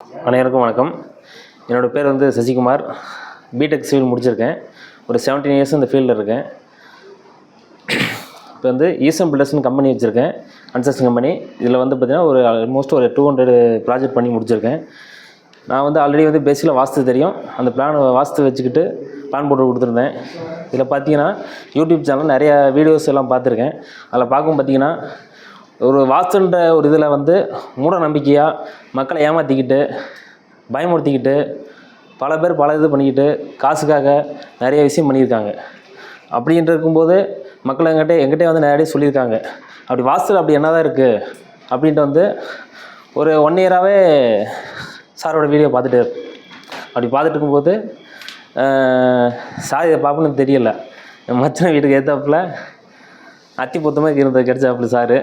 அனைவருக்கும் வணக்கம். என்னோடய பேர் வந்து சசிகுமார். பிடெக் சிவில் முடிச்சிருக்கேன். ஒரு 17 இயர்ஸ் இந்த ஃபீல்டில் இருக்கேன். இப்போ வந்து ஈசன் பில்டர்ஸ்னு கம்பெனி வச்சுருக்கேன். கன்ஸ்ட்ரக்ஷன் கம்பெனி இதில் வந்து பார்த்திங்கன்னா ஒரு ஆல்மோஸ்ட் ஒரு டூ ஹண்ட்ரட் ப்ராஜெக்ட் பண்ணி முடிச்சிருக்கேன். நான் வந்து ஆல்ரெடி வந்து பேசிக்கில் வாஸ்து தெரியும். அந்த பிளான் வாஸ்து வச்சுக்கிட்டு பிளான் போட்டு கொடுத்துருந்தேன். இதில் பார்த்தீங்கன்னா யூடியூப் சேனல் நிறையா வீடியோஸ் எல்லாம் பார்த்துருக்கேன். அதில் பார்க்கும் பார்த்தீங்கன்னா ஒரு வாஸ்துன்ற ஒரு இதில் வந்து மூட நம்பிக்கையாக மக்களை ஏமாற்றிக்கிட்டு பயமுறுத்திக்கிட்டு பல பேர் பல இது பண்ணிக்கிட்டு காசுக்காக நிறைய விஷயம் பண்ணியிருக்காங்க. அப்படின்ட்டு இருக்கும்போது மக்கள் எங்கிட்ட எங்கிட்டே வந்து நிறைய சொல்லியிருக்காங்க. அப்படி வாஸ்துல அப்படி என்ன தான் இருக்குது அப்படின்ட்டு வந்து ஒரு ஒன் இயராகவே சாரோட வீடியோ பார்த்துட்டு அப்படி பார்த்துட்டு இருக்கும்போது சார் இதை பார்க்கணும்னு தெரியல. மச்சனை வீட்டுக்கு ஏற்றாப்புல அத்தி பொத்தமாக இருந்தது கிடைச்சாப்புல சார்.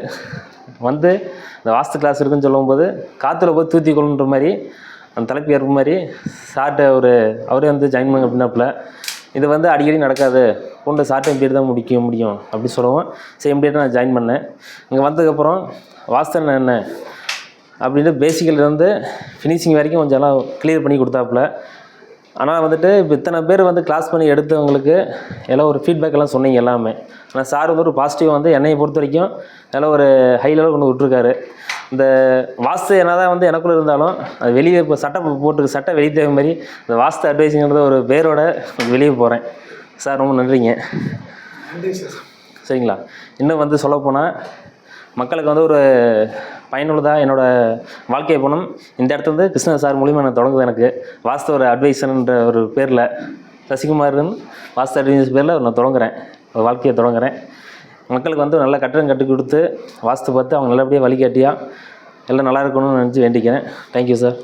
வந்து இந்த வாஸ்து கிளாஸ் இருக்குன்னு சொல்லும்போது காற்றுல போய் தூத்தி கொள்ளுன்ற மாதிரி அந்த தலைப்பு ஏற்ப மாதிரி சார்ட்டை ஒரு அவரே வந்து ஜாயின் பண்ணுங்க அப்படின்னாப்புல இது வந்து அடிக்கடி நடக்காது. கொண்டு சார்ட்டை இப்படி தான் முடிக்க முடியும் அப்படி சொல்லுவோம். சரி இப்படியே நான் ஜாயின் பண்ணேன். இங்கே வந்ததுக்கப்புறம் வாஸ்து என்ன? அப்படின்ட்டு பேசிக்கிலேருந்து ஃபினிஷிங் வரைக்கும் கொஞ்சம் எல்லாம் கிளியர் பண்ணி கொடுத்தாப்புல. ஆனால் வந்துட்டு இப்போ இத்தனை பேர் வந்து கிளாஸ் பண்ணி எடுத்தவங்களுக்கு எல்லாம் ஒரு ஃபீட்பேக் எல்லாம் சொன்னீங்க எல்லாமே. ஆனால் சார் வந்து ஒரு பாசிட்டிவ் வந்து என்னையை பொறுத்த வரைக்கும் எல்லாம் ஒரு ஹை லெவல் கொண்டு விட்ருக்காரு இந்த வாஸ்து என்ன தான் வந்து எனக்குள்ளே இருந்தாலும் அது வெளியே இப்போ சட்டை போட்டு சட்டை வெளியே தேவை மாதிரி இந்த வாஸ்து அட்வைஸுங்கிறத ஒரு பேரோட வெளியே போகிறேன் சார் ரொம்ப நன்றிங்க. சரிங்களா? இன்னும் வந்து சொல்லப்போனால் மக்களுக்கு வந்து ஒரு பயனுள்ளதாக என்னோடய வாழ்க்கை குணம் இந்த இடத்துல வந்து கிருஷ்ண சார் மூலிமா எனக்கு தொடங்குது எனக்கு. வாஸ்து ஒரு அட்வைசர்ன்ற ஒரு பேரில் சசிகுமார்னு வாஸ்து அட்வைசர் பேரில் நான் தொடங்குறேன். ஒரு வாழ்க்கையை தொடங்குறேன். மக்களுக்கு வந்து நல்ல கட்டணம் கட்டி கொடுத்து வாஸ்து பார்த்து அவங்க நல்லபடியாக வழிகாட்டியாக எல்லாம் நல்லா இருக்கணும்னு நினச்சி வேண்டிக்கிறேன். Thank you sir